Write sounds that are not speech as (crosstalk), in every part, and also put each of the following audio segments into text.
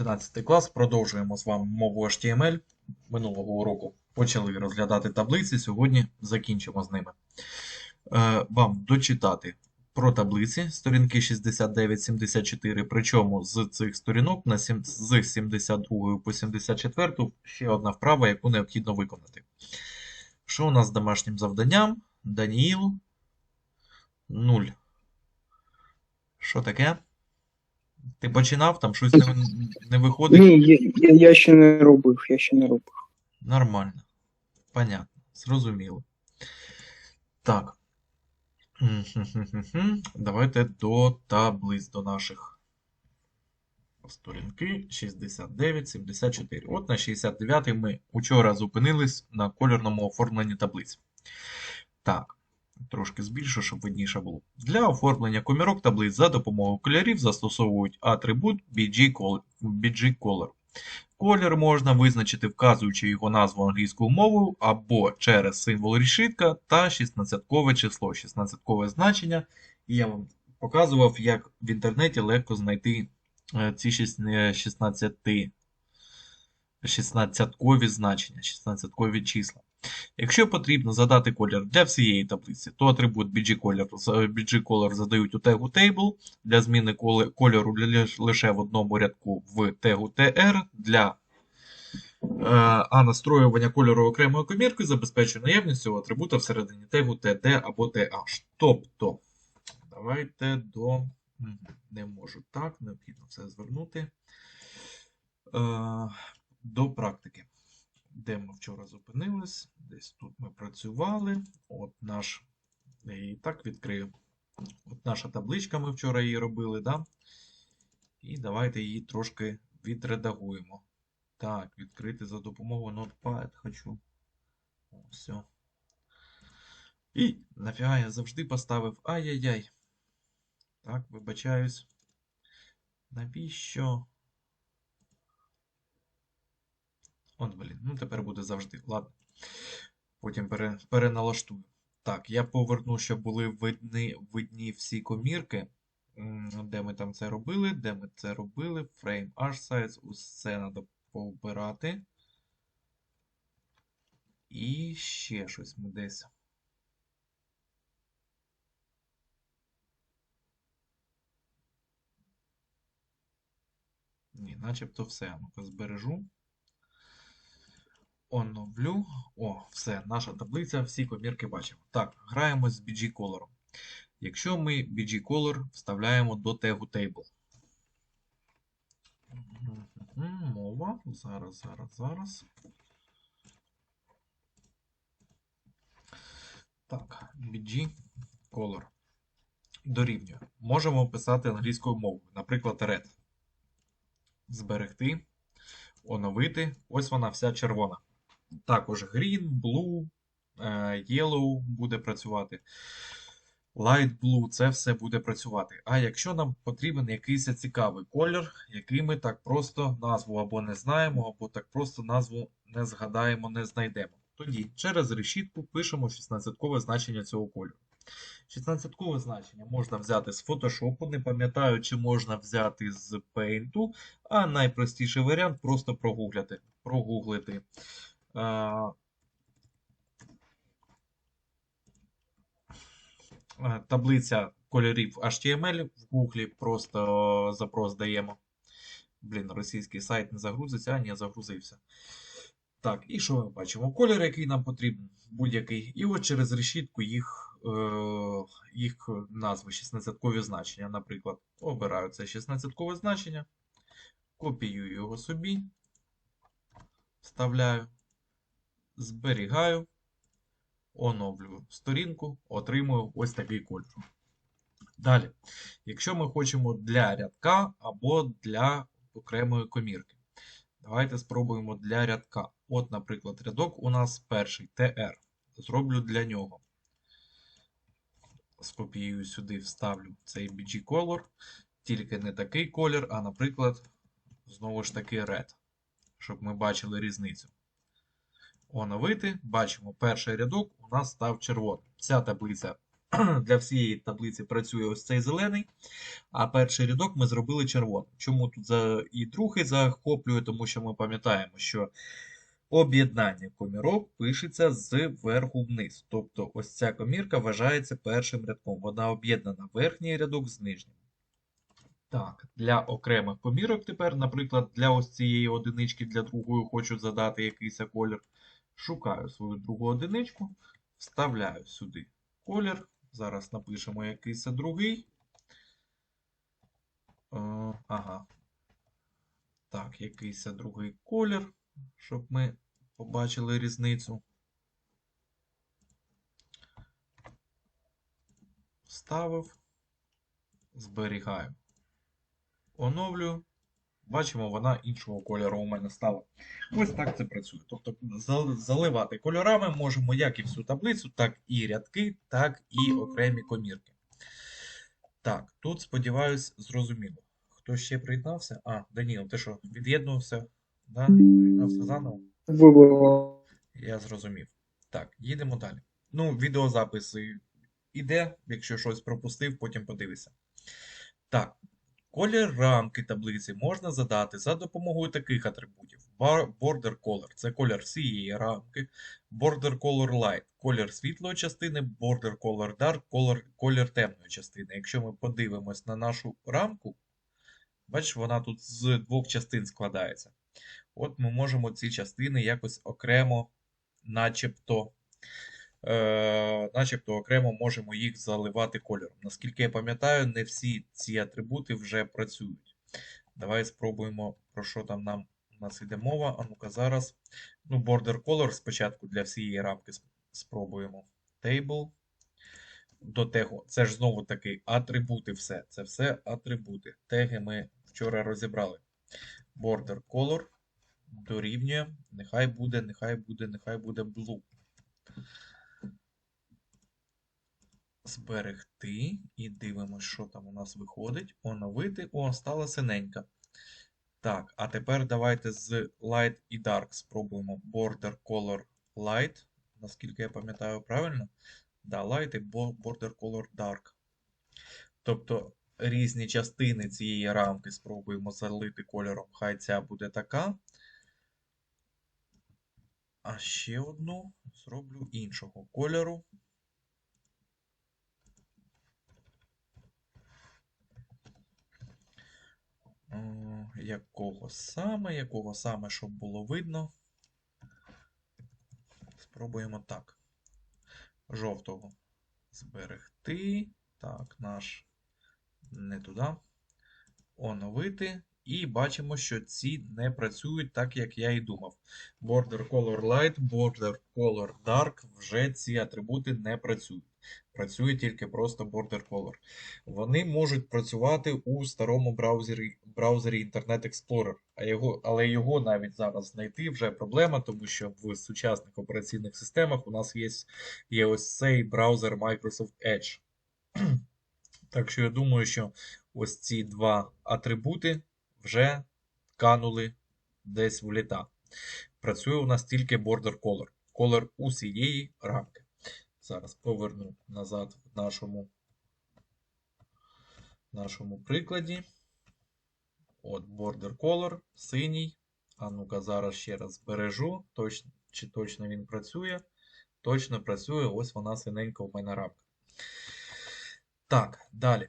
11 клас. Продовжуємо з вами мову HTML. Минулого уроку почали розглядати таблиці. Сьогодні закінчимо з ними. Е, Вам дочитати про таблиці сторінки 69-74. Причому з цих сторінок на сім- з 72 по 74 ще одна вправа, яку необхідно виконати. Що у нас з домашнім завданням? Даніїл 0. Що таке? Ти починав, там щось не, не виходить? Ні, я, я, ще не робив, я ще не робив. Нормально. Понятно. Зрозуміло. Так. Давайте до таблиць, до наших сторінки 69-74. От на 69 ми учора зупинились на кольорному оформленні таблиць. Так. Трошки збільшу, щоб видніше було. Для оформлення комірок таблиць за допомогою кольорів застосовують атрибут BG Color. Колір можна визначити, вказуючи його назву англійською мовою або через символ решітка та 16-кове число, 16-кове значення. І я вам показував, як в інтернеті легко знайти е, ці 16 16-кові значення, 16-кові числа. Якщо потрібно задати колір для всієї таблиці, то атрибут BG-Color, BG-Color задають у тегу Table для зміни кольору лише в одному рядку в тегу TR, для, е, а настроювання кольору окремою коміркою забезпечує наявність цього атрибута всередині тегу TD або TH. Тобто, давайте до. Не можу так, необхідно все звернути. Е, До практики де ми вчора зупинились, десь тут ми працювали. От наш, я її так відкрию. От наша табличка, ми вчора її робили, да? І давайте її трошки відредагуємо. Так, відкрити за допомогою Notepad хочу. О, все. І нафіга я завжди поставив ай-яй-яй. Так, вибачаюсь. Навіщо? От, блін, ну тепер буде завжди. Ладно. Потім пере, переналаштую. Так, я поверну, щоб були видні, видні всі комірки. Де ми там це робили, де ми це робили. Frame H size, усе треба пообирати. І ще щось ми десь. Ні, начебто все. Ну-ка збережу. Оновлю. О, все, наша таблиця, всі комірки бачимо. Так, граємо з BG Color. Якщо ми BG Color вставляємо до тегу Table. Мова. Зараз, зараз, зараз. Так, BG Color. Дорівнює. Можемо писати англійською мовою, наприклад, red. Зберегти, оновити. Ось вона вся червона. Також green, blue, е, yellow буде працювати. Light blue, це все буде працювати. А якщо нам потрібен якийсь цікавий колір, який ми так просто назву або не знаємо, або так просто назву не згадаємо, не знайдемо. Тоді через решітку пишемо 16-кове значення цього кольору. 16-кове значення можна взяти з Photoshop, не пам'ятаю, чи можна взяти з Paint, а найпростіший варіант просто прогуглити. прогуглити. Е, е, Таблиця кольорів HTML в Google, просто запрос даємо. Блін, російський сайт не загрузиться, а ні, загрузився. Так, і що ми бачимо? Колір, який нам потрібен, будь-який. І от через решітку їх, е, їх назви 16-кові значення. Наприклад, обираю це 16-кове значення, копіюю його собі, вставляю, зберігаю, оновлюю сторінку, отримую ось такий кольор. Далі, якщо ми хочемо для рядка або для окремої комірки. Давайте спробуємо для рядка. От, наприклад, рядок у нас перший TR. Зроблю для нього. Скопіюю сюди, вставлю цей BG Color. Тільки не такий колір, а, наприклад, знову ж таки Red. Щоб ми бачили різницю. Оновити. Бачимо, перший рядок у нас став червоним. Ця таблиця (clears throat) для всієї таблиці працює ось цей зелений, а перший рядок ми зробили червоним. Чому тут і другий захоплює? Тому що ми пам'ятаємо, що об'єднання комірок пишеться зверху вниз. Тобто ось ця комірка вважається першим рядком. Вона об'єднана верхній рядок з нижнім. Так, для окремих комірок тепер, наприклад, для ось цієї одинички, для другої хочу задати якийсь колір. Шукаю свою другу одиничку, вставляю сюди колір. Зараз напишемо якийсь другий. Е, ага. Так, якийсь другий колір, щоб ми побачили різницю. Вставив, зберігаю. Оновлюю. Бачимо, вона іншого кольору у мене стала. Ось так це працює. Тобто заливати кольорами можемо як і всю таблицю, так і рядки, так і окремі комірки. Так, тут, сподіваюсь, зрозуміло. Хто ще приєднався? А, Даніл, ти що, від'єднувався? Да? Приєднався заново? Я зрозумів. Так, їдемо далі. Ну, відеозапис іде, якщо щось пропустив, потім подивися. Так, колір рамки таблиці можна задати за допомогою таких атрибутів. Border Color – це колір всієї рамки. Border Color Light – колір світлої частини. Border Color Dark – колір, колір темної частини. Якщо ми подивимось на нашу рамку, бачиш, вона тут з двох частин складається. От ми можемо ці частини якось окремо, начебто, е, начебто окремо можемо їх заливати кольором. Наскільки я пам'ятаю, не всі ці атрибути вже працюють. Давай спробуємо, про що там нам у нас йде мова. А ну-ка зараз. Ну, border color спочатку для всієї рамки спробуємо. Table. До тегу. Це ж знову таки атрибути все. Це все атрибути. Теги ми вчора розібрали. Border color дорівнює. Нехай буде, нехай буде, нехай буде blue. Зберегти і дивимося, що там у нас виходить. Оновити. О, стала синенька. Так, а тепер давайте з Light і Dark спробуємо. Border Color Light. Наскільки я пам'ятаю правильно? Да, Light і Border Color Dark. Тобто різні частини цієї рамки спробуємо залити кольором. Хай ця буде така. А ще одну зроблю іншого кольору. Е, Якого саме, якого саме, щоб було видно. Спробуємо так. Жовтого зберегти. Так, наш не туди. Оновити. І бачимо, що ці не працюють так, як я і думав. Border Color Light, Border Color Dark вже ці атрибути не працюють. Працює тільки просто Border Color. Вони можуть працювати у старому браузері, браузері Internet Explorer, а його, але його навіть зараз знайти вже проблема, тому що в сучасних операційних системах у нас є, є ось цей браузер Microsoft Edge. (clears throat) Так що я думаю, що ось ці два атрибути вже канули десь в літа. Працює у нас тільки Border Color. Колор усієї рамки. Зараз поверну назад в нашому, нашому прикладі. От Border Color, синій. А ну-ка, зараз ще раз збережу, точно, чи точно він працює. Точно працює, ось вона синенька у мене рамка. Так, далі.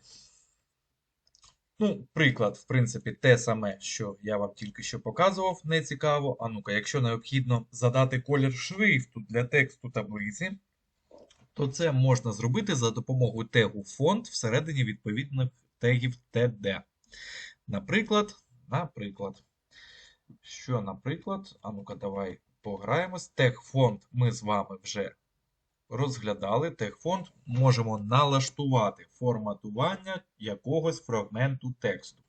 Ну, приклад, в принципі, те саме, що я вам тільки що показував, не цікаво. А ну-ка, якщо необхідно задати колір шрифту для тексту таблиці, то це можна зробити за допомогою тегу фонд всередині відповідних тегів TD. Наприклад, наприклад, що, наприклад, а ну-ка, давай пограємось. Тег фонд ми з вами вже розглядали. Тег фонд можемо налаштувати форматування якогось фрагменту тексту.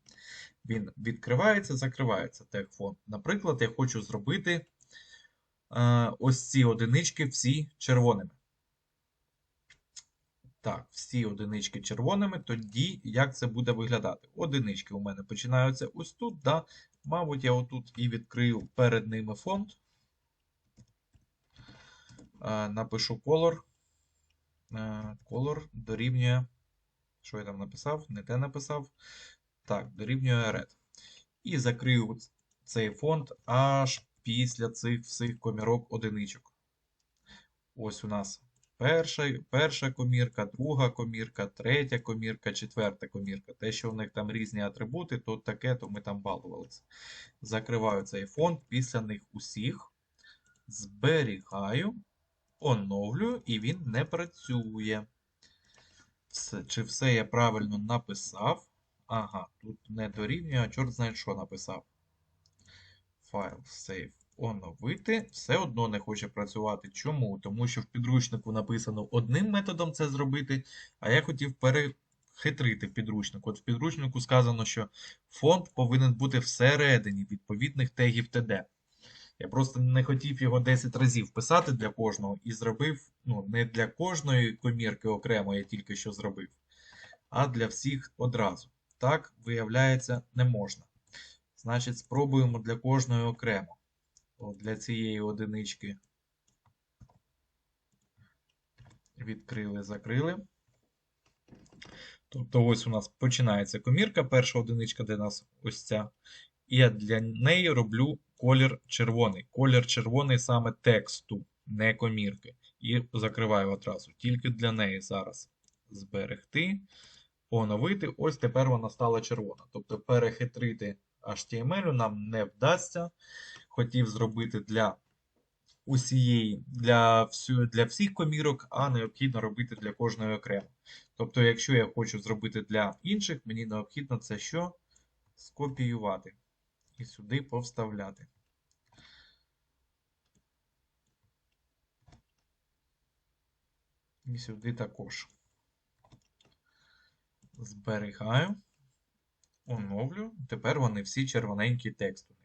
Він відкривається, закривається тег фонд. Наприклад, я хочу зробити е, ось ці одинички всі червоними. Так, всі одинички червоними, тоді як це буде виглядати? Одинички у мене починаються ось тут. Да? Мабуть, я отут і відкрию перед ними фонд. Е, Напишу color. Е, Color дорівнює. Що я там написав? Не те написав. Так, дорівнює red. І закрию цей фонд аж після цих всіх комірок одиничок. Ось у нас перша, перша комірка, друга комірка, третя комірка, четверта комірка. Те, що в них там різні атрибути, то таке, то ми там балувалися. Закриваю цей фонд, після них усіх. Зберігаю, оновлюю, і він не працює. Все, чи все я правильно написав? Ага, тут не дорівнює, а чорт знає, що написав. Файл save оновити. Все одно не хоче працювати. Чому? Тому що в підручнику написано одним методом це зробити, а я хотів перехитрити підручник. От в підручнику сказано, що фонд повинен бути всередині відповідних тегів TD. Я просто не хотів його 10 разів писати для кожного і зробив, ну, не для кожної комірки окремо, я тільки що зробив, а для всіх одразу. Так, виявляється, не можна. Значить, спробуємо для кожної окремо. Для цієї одинички відкрили, закрили. Тобто ось у нас починається комірка, перша одиничка для нас ось ця. І я для неї роблю колір червоний. Колір червоний саме тексту, не комірки. І закриваю одразу. Тільки для неї зараз зберегти, оновити. Ось тепер вона стала червона. Тобто перехитрити HTML нам не вдасться. Хотів зробити для усієї, для, всю, для всіх комірок, а необхідно робити для кожної окремо. Тобто, якщо я хочу зробити для інших, мені необхідно це що? Скопіювати. І сюди повставляти. І сюди також. Зберігаю. Оновлю. Тепер вони всі червоненькі текст у них.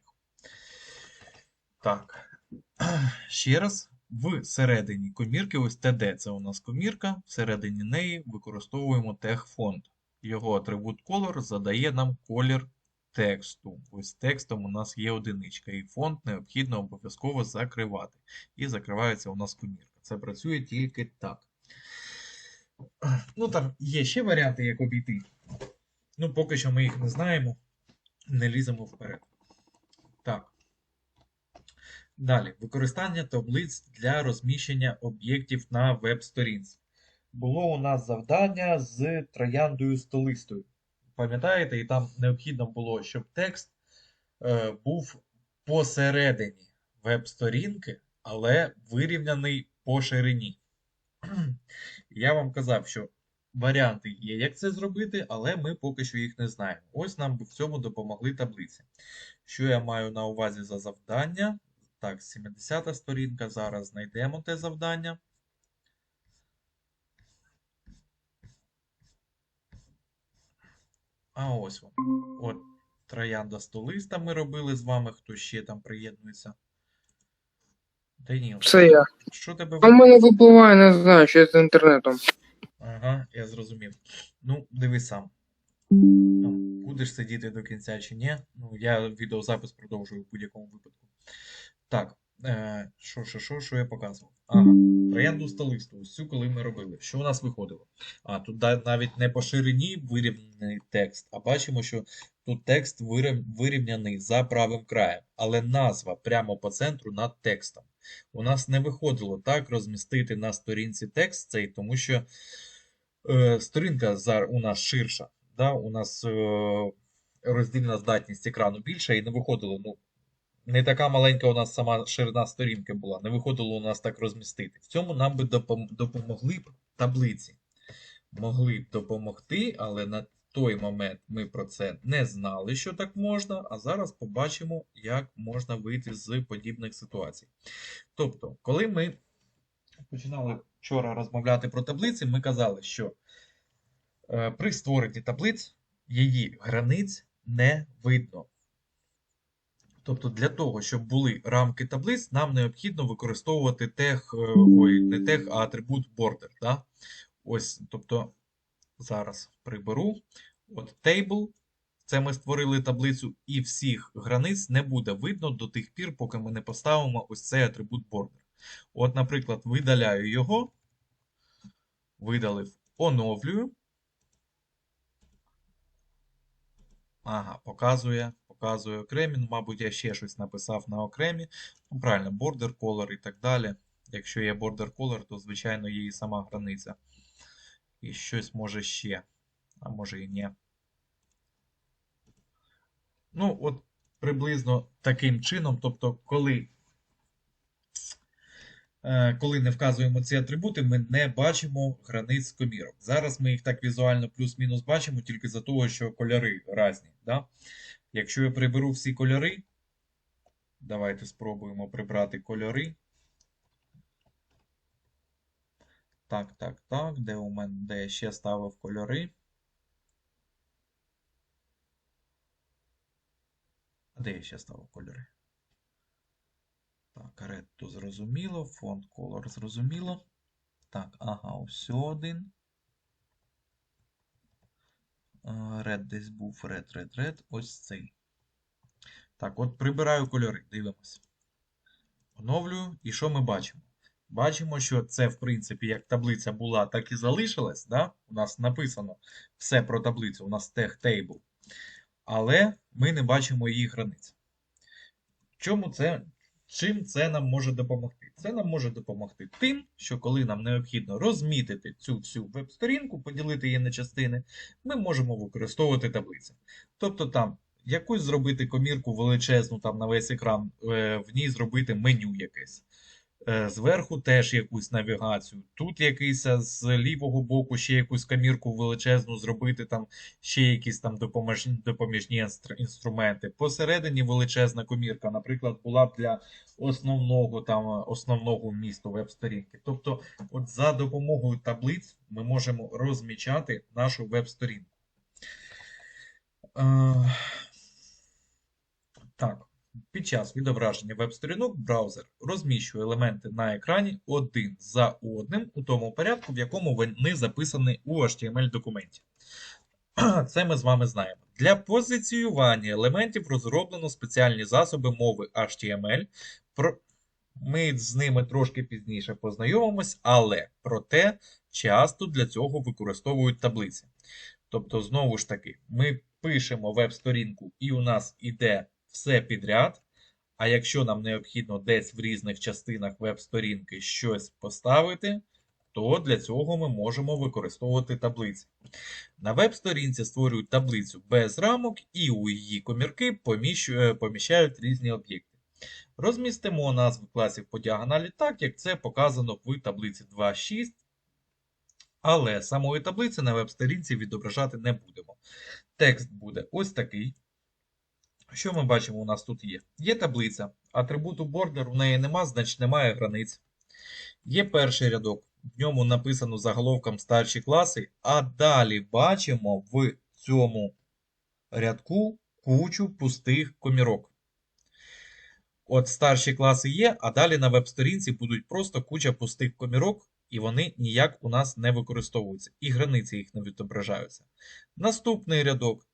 Так. (clears throat) Ще раз. Всередині комірки, ось TD це у нас комірка, всередині неї використовуємо тег фонд. Його атрибут color задає нам колір тексту. Ось текстом у нас є одиничка, і фонд необхідно обов'язково закривати. І закривається у нас комірка. Це працює тільки так. Ну, там є ще варіанти, як обійти. Ну, поки що ми їх не знаємо, не ліземо вперед. Так. Далі, використання таблиць для розміщення об'єктів на веб-сторінці. Було у нас завдання з трояндою столистою. Пам'ятаєте, і там необхідно було, щоб текст е, був посередині веб-сторінки, але вирівняний по ширині. (clears throat) Я вам казав, що варіанти є, як це зробити, але ми поки що їх не знаємо. Ось нам в цьому допомогли таблиці. Що я маю на увазі за завдання? Так, 70 сторінка. Зараз знайдемо те завдання. А ось воно. От троянда столиста ми робили з вами. Хто ще там приєднується? Даніл, Це я. що тебе А в мене випливає, не знаю, що з інтернетом. Ага, я зрозумів. Ну, дивись сам. Там, будеш сидіти до кінця чи ні? Ну, я відеозапис продовжую в будь-якому випадку. Так, е, що, що, що, що я показував? Ага, троянду столисту, ось цю, коли ми робили. Що у нас виходило? А, тут навіть не по ширині вирівняний текст, а бачимо, що тут текст вирівняний за правим краєм, але назва прямо по центру над текстом. У нас не виходило так розмістити на сторінці текст цей, тому що е, сторінка у нас ширша. Да? У нас е, роздільна здатність екрану більша і не виходило. Ну, не така маленька у нас сама ширина сторінки була, не виходило у нас так розмістити. В цьому нам би допом- допомогли б таблиці. Могли б допомогти, але на той момент ми про це не знали, що так можна, а зараз побачимо, як можна вийти з подібних ситуацій. Тобто, коли ми починали вчора розмовляти про таблиці, ми казали, що е, при створенні таблиць її границь не видно. Тобто для того, щоб були рамки таблиць, нам необхідно використовувати тег, е, ой, не тег, а атрибут border. Да? Ось, тобто, зараз приберу. От table, це ми створили таблицю, і всіх границь не буде видно до тих пір, поки ми не поставимо ось цей атрибут border. От, наприклад, видаляю його. видалив, оновлюю. Ага, показує, показує окремі. Ну, мабуть, я ще щось написав на окремі. Ну, правильно, border color і так далі. Якщо є border color, то, звичайно, є і сама границя. І щось може ще. А може і ні. Ну, от приблизно таким чином, тобто, коли, е, коли не вказуємо ці атрибути, ми не бачимо границь комірок. Зараз ми їх так візуально плюс-мінус бачимо тільки за того, що кольори різні. Да? Якщо я приберу всі кольори, давайте спробуємо прибрати кольори. Так, так, так. Де у мене де я ще ставив кольори? А де я ще ставив кольори? Так, red зрозуміло, фонд color зрозуміло. Так, ага, ось один. Red десь був red, red, red. Ось цей. Так, от прибираю кольори. Дивимось. Оновлюю. І що ми бачимо? Бачимо, що це, в принципі, як таблиця була, так і залишилась. Да? У нас написано все про таблицю, у нас тег table. Але ми не бачимо її границь. Чому це? Чим це нам може допомогти? Це нам може допомогти тим, що коли нам необхідно розмітити цю всю веб-сторінку, поділити її на частини, ми можемо використовувати таблиці. Тобто там якусь зробити комірку величезну там на весь екран, е, в ній зробити меню якесь. Е, Зверху теж якусь навігацію. Тут якийсь з лівого боку ще якусь камірку величезну зробити, там ще якісь там допоміжні, допоміжні інструменти. Посередині величезна комірка, наприклад, була б для основного там основного вмісту веб-сторінки. Тобто, от за допомогою таблиць ми можемо розмічати нашу веб-сторінку. Е, Так. Під час відображення веб-сторінок браузер розміщує елементи на екрані один за одним у тому порядку, в якому вони записані у HTML-документі. (clears throat) Це ми з вами знаємо. Для позиціювання елементів розроблено спеціальні засоби мови HTML. Ми з ними трошки пізніше познайомимось, але проте часто для цього використовують таблиці. Тобто, знову ж таки, ми пишемо веб-сторінку, і у нас іде все підряд. А якщо нам необхідно десь в різних частинах веб-сторінки щось поставити, то для цього ми можемо використовувати таблиці. На веб-сторінці створюють таблицю без рамок і у її комірки е, поміщають різні об'єкти. Розмістимо назви класів по діагоналі так, як це показано в таблиці 2.6. Але самої таблиці на веб-сторінці відображати не будемо. Текст буде ось такий. Що ми бачимо, у нас тут є? Є таблиця. Атрибуту border у неї нема, значить немає границь. Є перший рядок, в ньому написано заголовком старші класи, а далі бачимо в цьому рядку кучу пустих комірок. От старші класи є, а далі на веб-сторінці будуть просто куча пустих комірок, і вони ніяк у нас не використовуються, і границі їх не відображаються. Наступний рядок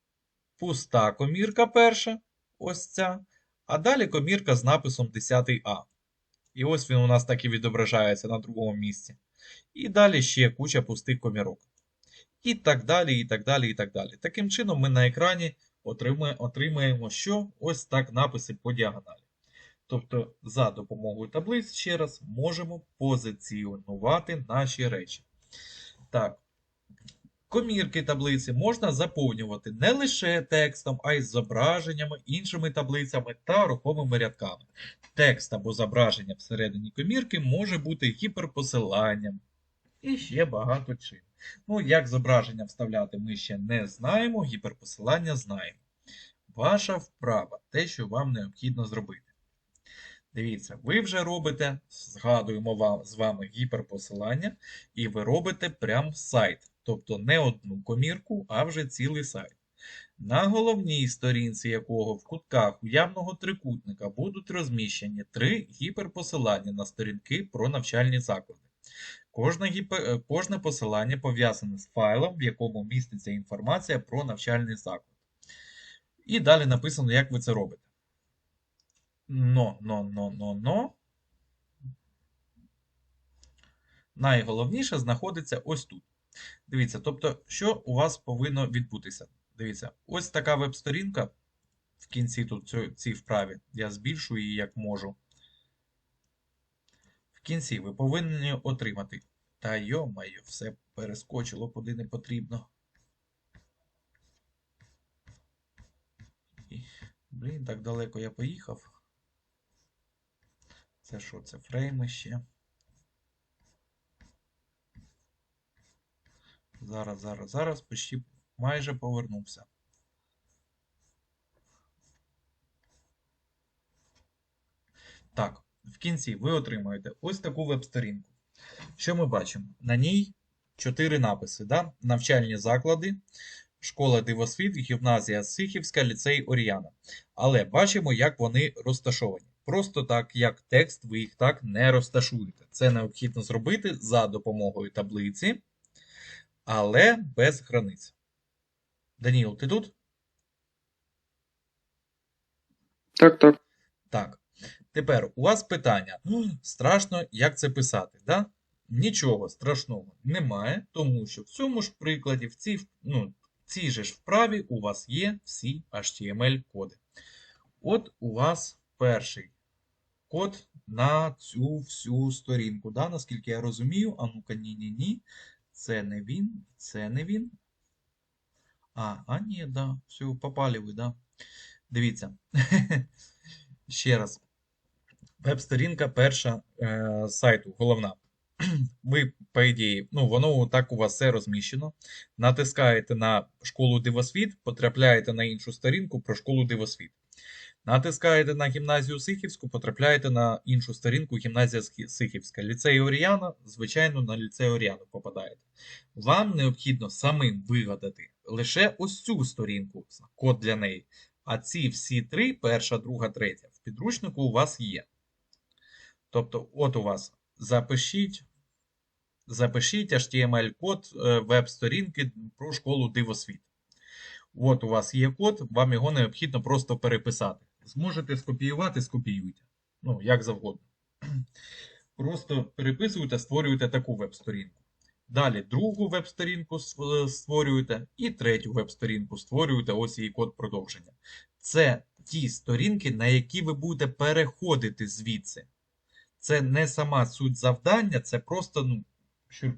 пуста комірка перша, ось ця, а далі комірка з написом 10А. І ось він у нас так і відображається на другому місці. І далі ще куча пустих комірок. І так далі, і так далі, і так далі. Таким чином, ми на екрані отримаємо, що ось так написи по діагоналі. Тобто, за допомогою таблиць, ще раз, можемо позиціонувати наші речі. Так, Комірки таблиці можна заповнювати не лише текстом, а й зображеннями, іншими таблицями та рухомими рядками. Текст або зображення всередині комірки може бути гіперпосиланням і ще багато чим. Ну, як зображення вставляти, ми ще не знаємо, гіперпосилання знаємо. Ваша вправа те, що вам необхідно зробити. Дивіться, ви вже робите, згадуємо вам, з вами гіперпосилання, і ви робите прям сайт. Тобто не одну комірку, а вже цілий сайт. На головній сторінці якого в кутках уявного трикутника будуть розміщені три гіперпосилання на сторінки про навчальні заклади. Кожне, гіпер... е, Кожне посилання пов'язане з файлом, в якому міститься інформація про навчальний заклад. І далі написано, як ви це робите. Но, но, но, но, но. найголовніше знаходиться ось тут. Дивіться, тобто, що у вас повинно відбутися? Дивіться, ось така веб-сторінка в кінці тут цій вправі. Я збільшую її як можу. В кінці ви повинні отримати. Та йо-моє, все перескочило куди не потрібно. Блін, так далеко я поїхав. Це що, це фрейми ще? Зараз, зараз, зараз, почти майже повернувся. Так, в кінці ви отримуєте ось таку веб-сторінку. Що ми бачимо? На ній чотири написи: да? навчальні заклади, школа Дивосвіт, гімназія Сихівська, ліцей Оріана. Але бачимо, як вони розташовані. Просто так, як текст, ви їх так не розташуєте. Це необхідно зробити за допомогою таблиці, але без границь. Даніл, ти тут? Так, так. Так. Тепер у вас питання. «Ну, Страшно, як це писати, да? Нічого страшного немає, тому що в цьому ж прикладі, в цій, ну, в цій же ж вправі у вас є всі HTML-коди. От у вас перший код на цю всю сторінку. Да? Наскільки я розумію, а ну-ка, ні-ні-ні. Це не він, це не він. А, а ні, да, все, попали ви, да. Дивіться. (laughs) Ще раз. Веб-сторінка перша е, сайту, головна. (clears throat) Ви, по ідеї, ну, воно так у вас все розміщено. Натискаєте на школу Дивосвіт, потрапляєте на іншу сторінку про школу Дивосвіт. Натискаєте на гімназію Сихівську, потрапляєте на іншу сторінку гімназія Сихівська. Ліцей Оріана, звичайно, на ліцей Оріану попадаєте. Вам необхідно самим вигадати лише ось цю сторінку, код для неї. А ці всі три, перша, друга, третя, в підручнику у вас є. Тобто, от у вас запишіть, запишіть HTML-код е, веб-сторінки про школу Дивосвіт. От у вас є код, вам його необхідно просто переписати. Зможете скопіювати, скопіюйте. Ну, як завгодно. (clears throat) Просто переписуйте, створюєте таку веб-сторінку. Далі другу веб-сторінку створюєте і третю веб-сторінку створюєте, ось її код продовження. Це ті сторінки, на які ви будете переходити звідси. Це не сама суть завдання, це просто, ну, щоб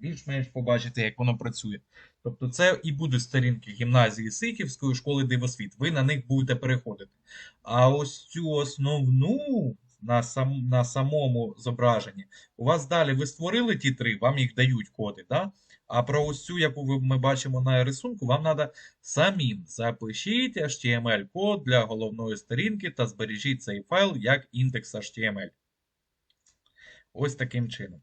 більш-менш побачити, як воно працює. Тобто, це і будуть сторінки гімназії Сихівської школи Дивосвіт. Ви на них будете переходити. А ось цю основну на, сам, на самому зображенні, у вас далі ви створили ті три, вам їх дають коди. Да? А про ось цю, яку ви, ми бачимо на рисунку, вам треба самим запишіть HTML-код для головної сторінки та збережіть цей файл як індекс HTML. Ось таким чином.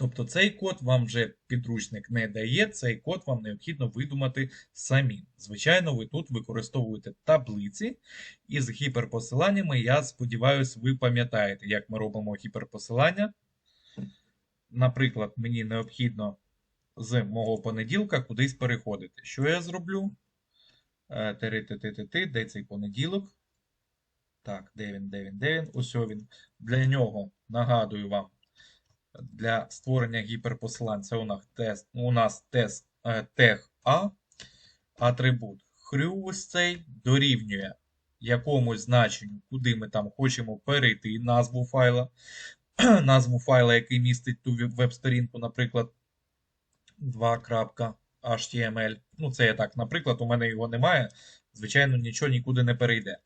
Тобто цей код вам вже підручник не дає, цей код вам необхідно видумати самі. Звичайно, ви тут використовуєте таблиці із гіперпосиланнями. Я сподіваюся, ви пам'ятаєте, як ми робимо гіперпосилання. Наприклад, мені необхідно з мого понеділка кудись переходити. Що я зроблю? Е, Тери-ти-ти-ти-ти, де цей понеділок? Так, де він, де він, де він? Ось він. Для нього нагадую вам. Для створення гіперпосилань це у нас тест, у нас тест е, тег А, атрибут хрю ось цей дорівнює якомусь значенню, куди ми там хочемо перейти назву файла, (clears throat) назву файла, який містить ту веб- веб-сторінку, наприклад, 2.html. Ну, це я так, наприклад, у мене його немає. Звичайно, нічого нікуди не перейде,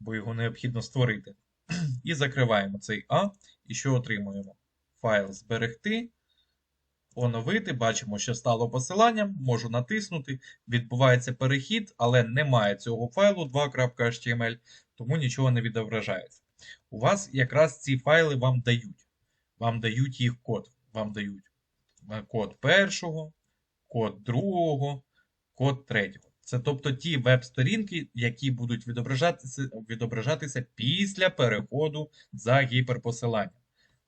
бо його необхідно створити. (clears throat) І закриваємо цей А. І що отримуємо? Файл зберегти, оновити. Бачимо, що стало посиланням. Можу натиснути. Відбувається перехід, але немає цього файлу 2.html, тому нічого не відображається. У вас якраз ці файли вам дають. Вам дають їх код. Вам дають код першого, код другого, код третього. Це тобто ті веб-сторінки, які будуть відображатися, відображатися після переходу за гіперпосиланням.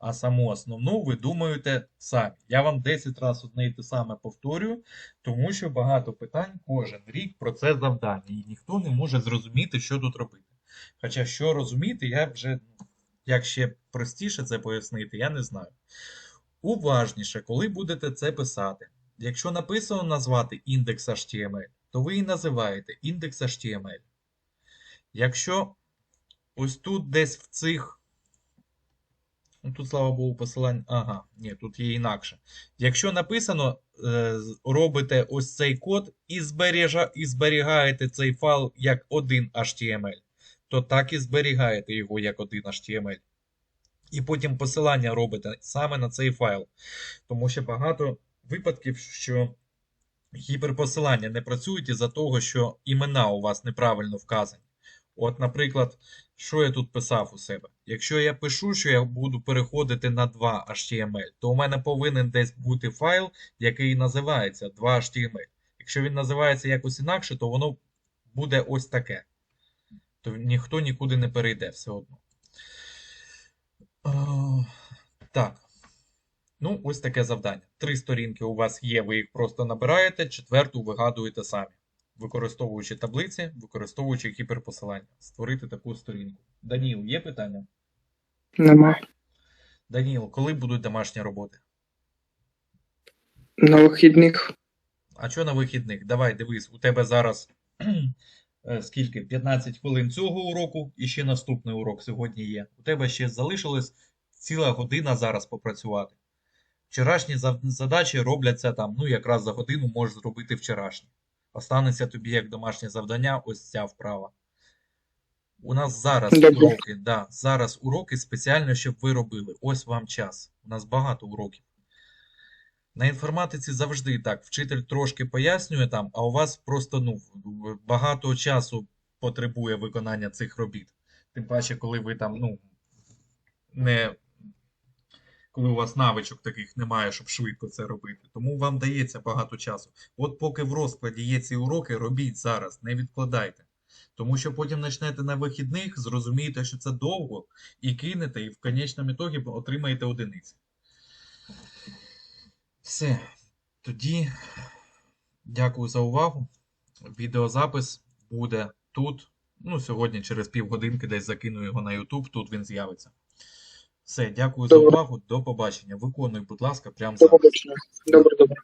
А саму основну ви думаєте самі. Я вам 10 разів одне і те саме повторюю, тому що багато питань кожен рік про це завдання, і ніхто не може зрозуміти, що тут робити. Хоча що розуміти, я вже, як ще простіше це пояснити, я не знаю. Уважніше, коли будете це писати. Якщо написано назвати індекс HTML, то ви і називаєте індекс HTML. Якщо ось тут десь в цих. Ну, тут, слава Богу, посилання. Ага, ні, тут є інакше. Якщо написано, е, робите ось цей код і, збережа, і зберігаєте цей файл як один HTML, то так і зберігаєте його як один HTML. І потім посилання робите саме на цей файл. Тому що багато випадків, що гіперпосилання не працюють із-за того, що імена у вас неправильно вказані. От, наприклад, що я тут писав у себе? Якщо я пишу, що я буду переходити на 2 HTML, то у мене повинен десь бути файл, який називається 2 HTML. Якщо він називається якось інакше, то воно буде ось таке. То ніхто нікуди не перейде все одно. О, так. Ну, ось таке завдання. Три сторінки у вас є, ви їх просто набираєте, четверту вигадуєте самі, використовуючи таблиці, використовуючи гіперпосилання. Створити таку сторінку. Даніл, є питання? Нема. Даніл, коли будуть домашні роботи? На вихідних А що на вихідних? Давай, дивись, у тебе зараз (clears throat) е, скільки? 15 хвилин цього уроку і ще наступний урок сьогодні є. У тебе ще залишилось ціла година зараз попрацювати. Вчорашні задачі робляться там, ну якраз за годину можеш зробити вчорашні. Останеться тобі як домашнє завдання, ось ця вправа. У нас зараз Добре. уроки, да, зараз уроки спеціально, щоб ви робили. Ось вам час. У нас багато уроків. На інформатиці завжди так. Вчитель трошки пояснює там, а у вас просто ну, багато часу потребує виконання цих робіт. Тим паче, коли ви там, ну, не. Коли у вас навичок таких немає, щоб швидко це робити. Тому вам дається багато часу. От поки в розкладі є ці уроки, робіть зараз, не відкладайте. Тому що потім почнете на вихідних, зрозумієте, що це довго, і кинете, і в конечному ітогі отримаєте одиниці. Все. Тоді дякую за увагу. Відеозапис буде тут. Ну, сьогодні через півгодинки десь закину його на YouTube, тут він з'явиться. Все, дякую за Добре. увагу. До побачення. Виконуй, будь ласка, прямо до зараз. побачення. Добре, добре.